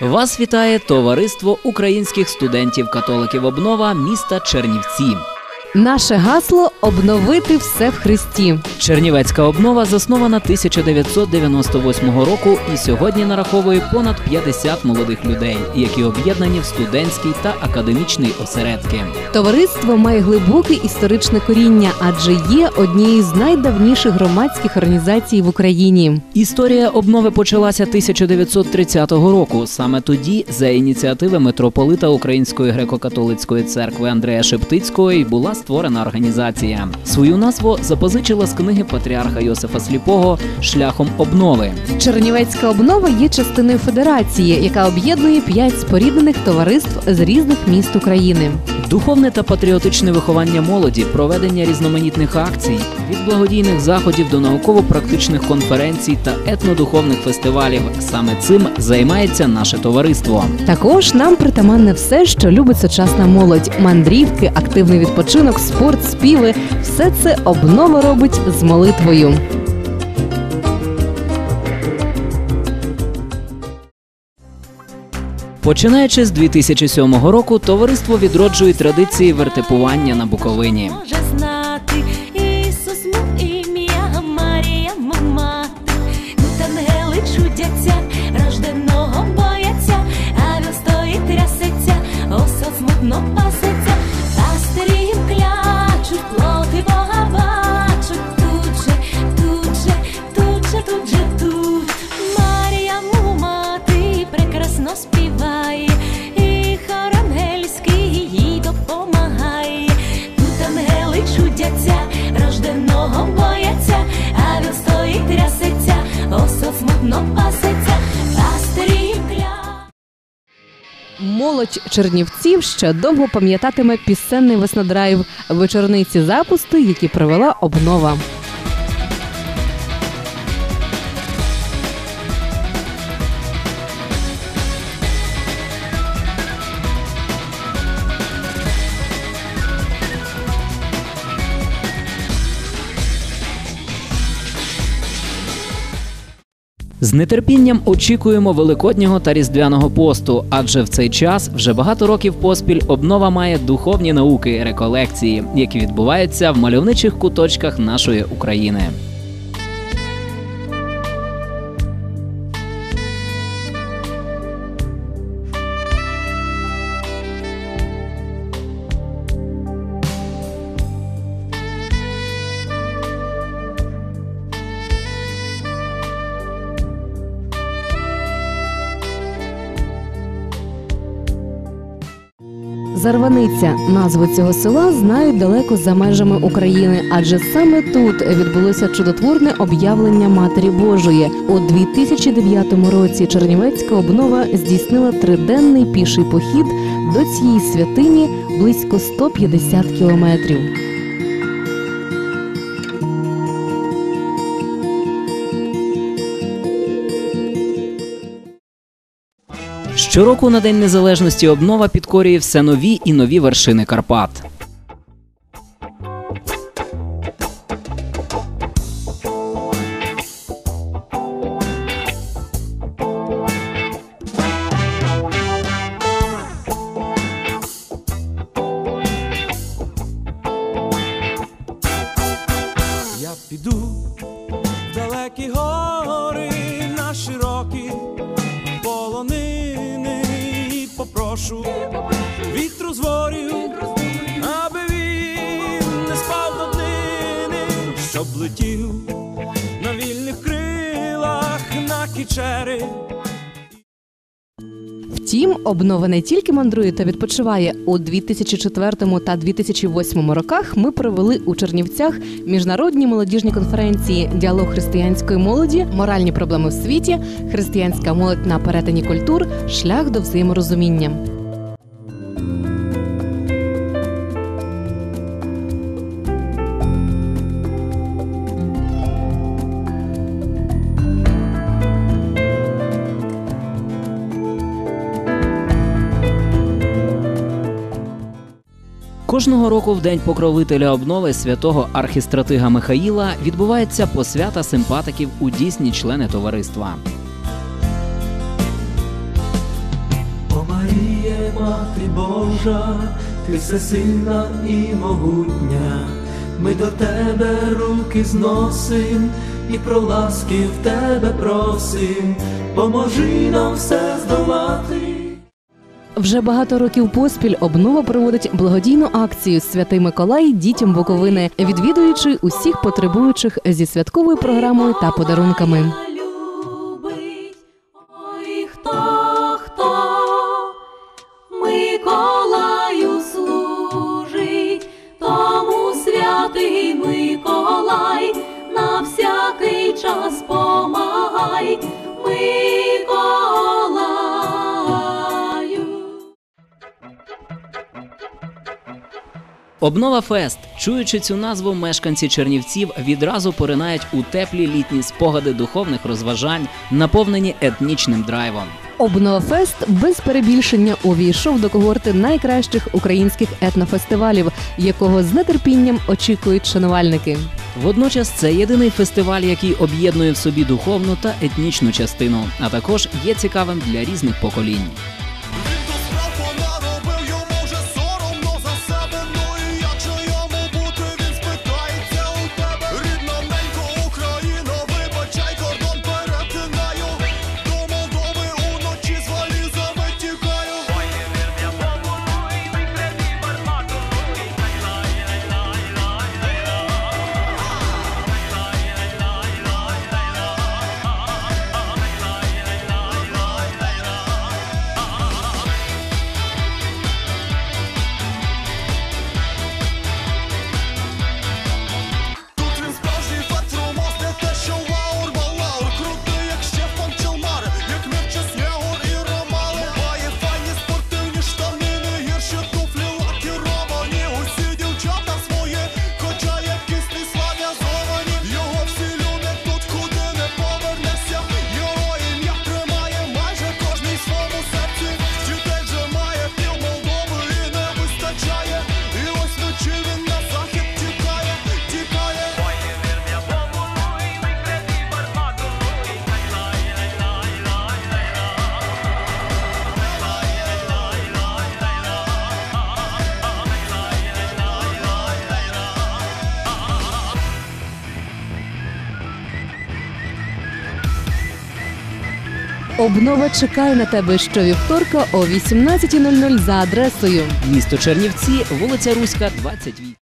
Вас вітає товариство українських студентів-католиків обнова міста Чернівці. Наше гасло обновити все в Христі. Чернівецька обнова заснована 1998 року і сьогодні нараховує понад 50 молодих людей, які об'єднані в студентський та академічний осередки. Товариство має глибоке історичне коріння, адже є однією з найдавніших громадських організацій в Україні. Історія обнови почалася 1930 року. Саме тоді, за ініціативи митрополита Української греко-католицької церкви Андрея Шептицького і була створена організація. Свою назву запозичила з книги патріарха Йосифа Сліпого Шляхом обнови. Чернівецька обнова є частиною федерації, яка об'єднує п'ять споріднених товариств з різних міст України. Духовне та патріотичне виховання молоді, проведення різноманітних акцій, від благодійних заходів до науково-практичних конференцій та етнодуховних фестивалів. Саме цим займається наше товариство. Також нам притаманне все, що любить сучасна молодь: мандрівки, активний відпочинок, спорт, співи. Все це обнова робить з молитвою. Починаючи з 2007 року, товариство відроджує традиції вертепування на Буковині. Тут рожденого бояться, а він стоїть трясеться, осел смутно пасеться, Молодь чернівців ще довго пам'ятатиме пісенний веснодрайв, вечорниці запусти, які провела обнова. З нетерпінням очікуємо великоднього та різдвяного посту, адже в цей час вже багато років поспіль обнова має духовні науки, реколекції, які відбуваються в мальовничих куточках нашої України. Зарваниця назву цього села знають далеко за межами України, адже саме тут відбулося чудотворне об'явлення Матері Божої. У 2009 році Чернівецька обнова здійснила триденний піший похід до цієї святині близько 150 кілометрів. Щороку на День Незалежності обнова підкорює все нові і нові вершини Карпат. Я піду в далекі гори і вітру зворів, аби він не спав до днини, щоб летів на вільних крилах на кічери. Втім, обнова не тільки мандрує та відпочиває. У 2004 та 2008 роках ми провели у Чернівцях міжнародні молодіжні конференції Діалог християнської молоді, моральні проблеми в світі, християнська молодь на перетині культур, шлях до взаєморозуміння. Кожного року в день покровителя обнови святого архістратига Михаїла відбувається посвята симпатиків у дійсні члени товариства. Мати Божа, ти всесильна і могутня. Ми до тебе руки зносим і про ласки в тебе просим. Поможи нам все здолати. Вже багато років поспіль обнова проводить благодійну акцію Святий Миколай дітям Буковини, відвідуючи усіх потребуючих зі святковою програмою та подарунками. святий Миколай на всякий час помагай, Миколаю. Обнова Фест, чуючи цю назву, мешканці Чернівців відразу поринають у теплі літні спогади духовних розважань, наповнені етнічним драйвом. Обнова Фест без перебільшення увійшов до когорти найкращих українських етнофестивалів, якого з нетерпінням очікують шанувальники. Водночас це єдиний фестиваль, який об'єднує в собі духовну та етнічну частину, а також є цікавим для різних поколінь. Обнова чекає на тебе щовівторка о 18.00 за адресою Місто Чернівці, вулиця Руська, 28.